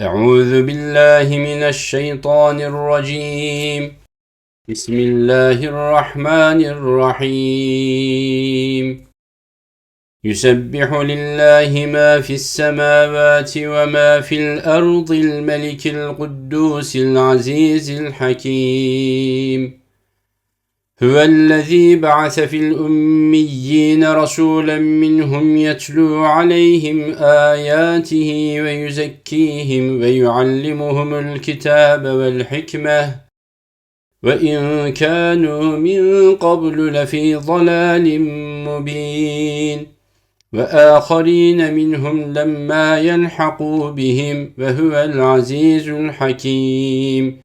أعوذ بالله من الشيطان الرجيم. بسم الله الرحمن الرحيم. يسبح لله ما في السماوات وما في الأرض الملك القدوس العزيز الحكيم. هو الذي بعث في الأميين رسولا منهم يتلو عليهم آياته ويزكيهم ويعلمهم الكتاب والحكمة. وإن كانوا من قبل لفي ضلال مبين. وآخرين منهم لما يلحقوا بهم وهو العزيز الحكيم.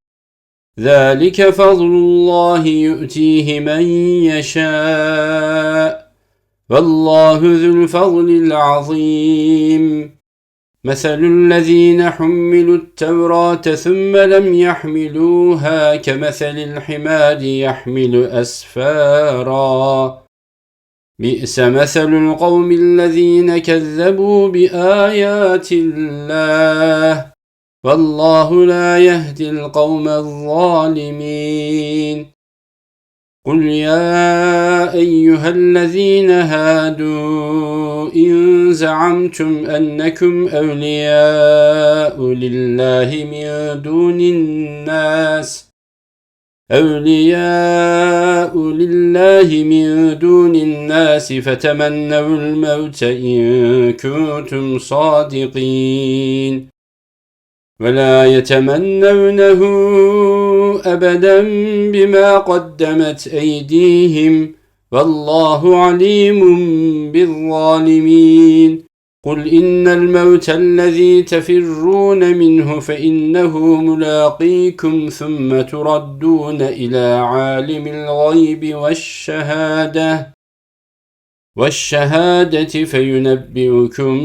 ذلك فضل الله يؤتيه من يشاء. والله ذو الفضل العظيم. مثل الذين حملوا التوراة ثم لم يحملوها كمثل الحماد يحمل أسفارا. بئس مثل القوم الذين كذبوا بآيات الله. والله لا يهدي القوم الظالمين. قل يا أيها الذين هادوا إن زعمتم أنكم أولياء لله من دون الناس. أولياء لله من دون الناس فتمنوا الموت إن كنتم صادقين. ولا يتمنونه أبدا بما قدمت أيديهم والله عليم بالظالمين. قل إن الموت الذي تفرون منه فإنه ملاقيكم ثم تردون إلى عالم الغيب والشهادة. والشهادة فينبئكم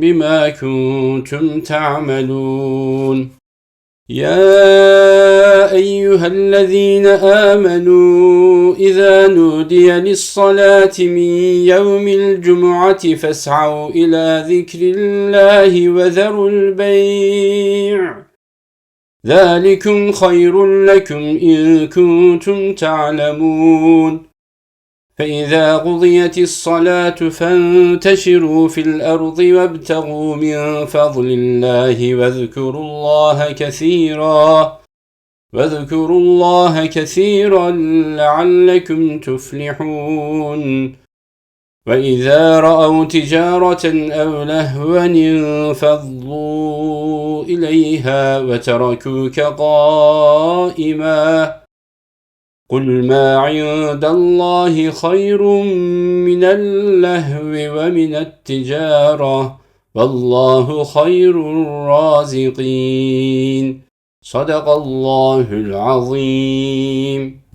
بما كنتم تعملون. يا أيها الذين آمنوا إذا نودي للصلاة من يوم الجمعة فاسعوا إلى ذكر الله وذروا البيع. ذلكم خير لكم إن كنتم تعلمون. فإذا قضيت الصلاة فانتشروا في الأرض وابتغوا من فضل الله واذكروا الله كثيرا واذكروا الله كثيرا لعلكم تفلحون. وإذا رأوا تجارة أو لهوا انفضوا إليها وتركوك قائماً. قل ما عند الله خير من اللهو ومن التجارة والله خير الرازقين. صدق الله العظيم.